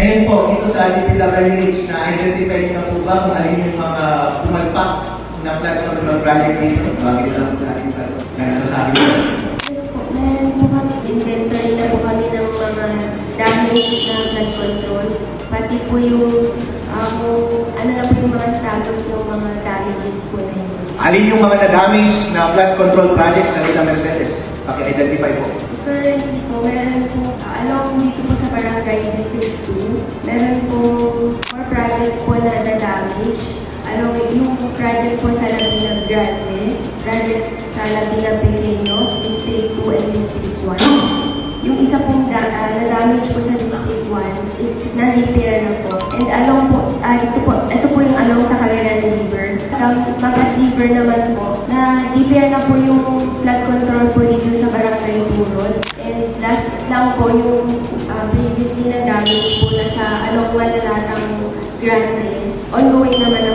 Ngayon po, ito sa DPWH, na-identify niyo na po ba kung alin yung mga pumalpak na flood control project dito? Bakit lang natin ito na nasasabi ko? Yes po, meron po kami, inventory na po kami ng mga damage na flood controls. Pati po yung, kung ano na po yung mga status ng mga damages po na yun. Alin yung mga na-damage na flood control project sa Villa Mercedes? Paki-identify po. Currently po, meron District 2, meron po more projects po na na-damage. Along yung project po sa Labina Grande, project sa Labina Pequeño, District 2 and District 1. Yung isa pong da, ah, na-damage po sa District 1 is na-repair na po. And along po, ah, ito po, ito po yung along sa Cagayan River. Magat River naman po, na-repair na po yung flood control po dito sa Barangay Turod. And last lang po yung ah, previously na damage po na sa along Malalatang Grande. Ongoing naman